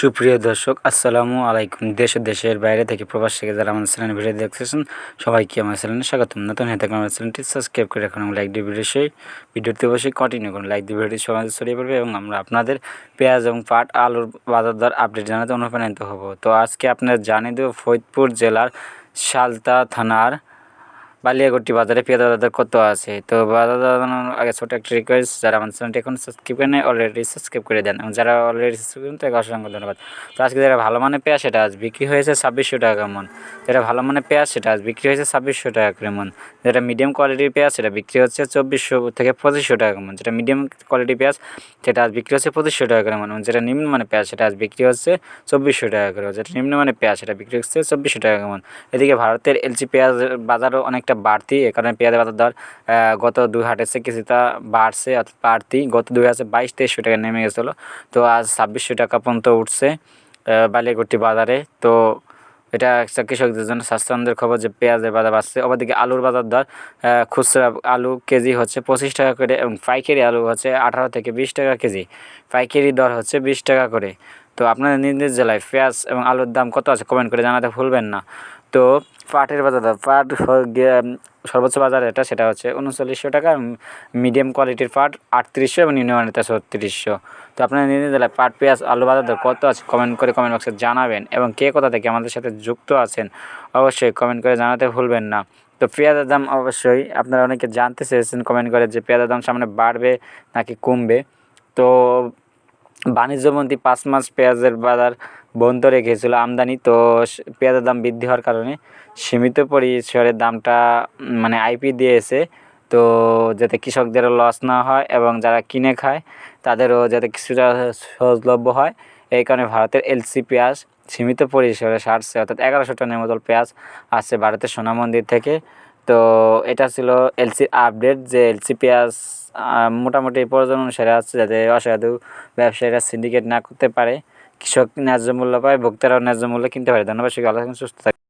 সুপ্রিয় দর্শক, আসসালামু আলাইকুম। দেশ দেশের বাইরে থেকে প্রবাস থেকে যারা আমাদের চ্যানেল ভিডিও দেখতেছেন, সবাইকে আমার চ্যানেলে স্বাগতম। নতুন হয়ে থাকলে আমার চ্যানেলটি সাবস্ক্রাইব করে রাখুন এবং লাইক দিয়ে ভিডিও সেই ভিডিওটি অবশ্যই কন্টিনিউ করুন। লাইক দিয়ে ভিডিওটি সমাজে ছড়িয়ে পড়বে এবং আমরা আপনাদের পেঁয়াজ এবং পাট, আলুর বাজার দর আপডেট জানাতে অনুপ্রাণিত হব। তো আজকে আপনারা জানিয়ে দেবো ফরিদপুর জেলার সালতা থানার বালিয়াগট্টি বাজারে পেঁয়াজ বাজার কত আছে? তো বাজার জানানোর আগে ছোটো একটা রিকোয়েস্ট যারা আমার চ্যানেলটি এখন সাবস্ক্রাইব করে নেয় অলরেডি সাবস্ক্রাইব করে দেন। এবং যারা অলরেডি সাবস্ক্রাইব করেন তাকে অসংখ্য ধন্যবাদ। তো আজকে যারা ভালো মানে পেঁয়াজ, সেটা আজ বিক্রি হয়েছে ছাব্বিশশো টাকা মন। যেটা ভালো মানে পেঁয়াজ, সেটা আজ বিক্রি হয়েছে ছাব্বিশশো টাকা করে মন। যেটা মিডিয়াম কোয়ালিটির পেঁয়াজ, সেটা বিক্রি হচ্ছে চব্বিশশো থেকে পঁচিশশো টাকা মন। যেটা মিডিয়াম কোয়ালিটির পেঁয়াজ, সেটা আজ বিক্রি হচ্ছে পঁচিশশো টাকা করে মন। যেটা নিম্ন মানে পেঁয়াজ, সেটা আজ বিক্রি হচ্ছে চব্বিশশো টাকা করে যেটা নিম্ন মানে পেঁয়াজ, সেটা বিক্রি হচ্ছে চব্বিশশো টাকা মন। এদিকে ভারতের এলচি পেঁয়াজ বাজারও অনেকটা বাড়তি এ কারণে পেঁয়াজের বাজার দর গত দুই হাটের চেয়ে কিছুটা বাড়ছে, অর্থাৎ বাড়তি। গত দুই হাজার বাইশ তেইশশো টাকা নেমে গেছিল। তো আজ ছাব্বিশশো টাকা পর্যন্ত উঠছে বালিয়াগুটি বাজারে। তো এটা একটা কৃষকদের জন্য স্বাস্থ্যবানদের খবর যে পেঁয়াজের বাজার বাড়ছে। অপরদিকে আলুর বাজার দর খুচরা আলু কেজি হচ্ছে পঁচিশ টাকা করে এবং পাইকারি আলু হচ্ছে আঠারো থেকে বিশ টাকা কেজি। পাইকারি দর হচ্ছে বিশ টাকা করে। তো আপনাদের নিজ নিজ জেলায় পেঁয়াজ এবং আলুর দাম কত আছে কমেন্ট করে জানাতে ভুলবেন না। তো পাটের বাজার পাট সর্বোচ্চ বাজার এটা, সেটা হচ্ছে উনচল্লিশশো টাকা মিডিয়াম কোয়ালিটির পাট আটত্রিশশো এবং নিম্নমানিতা ছত্রিশশো। তো আপনারা নিজ জেলায় পাট, পেঁয়াজ, আলু বাজার কত আছে কমেন্ট করে কমেন্ট বক্সে জানাবেন এবং কে কোথা থেকে আমাদের সাথে যুক্ত আছেন অবশ্যই কমেন্ট করে জানাতে ভুলবেন না। তো পেঁয়াজের দাম অবশ্যই আপনারা অনেকে জানতে চেয়েছেন কমেন্ট করে যে পেঁয়াজের দাম সামনে বাড়বে নাকি কমবে। তো বাণিজ্যমন্ত্রী পাঁচ মাস পেঁয়াজের বাজার বন্ধ রেখেছিল আমদানি, তো পেঁয়াজের দাম বৃদ্ধি হওয়ার কারণে সীমিত পরিসরে দামটা মানে আইপি দিয়েছে। তো যাতে কৃষকদেরও লস না হয় এবং যারা কিনে খায়, তাদেরও যাতে কিছুটা সহজলভ্য হয়। এই কারণে ভারতের এলসি পেঁয়াজ সীমিত পরিসরে সারছে। অর্থাৎ এগারোশো টনের মতো পেঁয়াজ আসছে ভারতের সোনামন্দির থেকে। তো এটা ছিল এলসি আপডেট যে এলসি পেঁয়াজ মোটামুটি প্রয়োজন অনুসারে আছে যাতে অসাধু ব্যবসায়ীরা সিন্ডিকেট না করতে পারে। কৃষক ন্যায্য মূল্য পায়, ভোক্তারাও ন্যায্য মূল্য কিনতে পারে। ধন্যবাদ, সবাই সুস্থ থাকে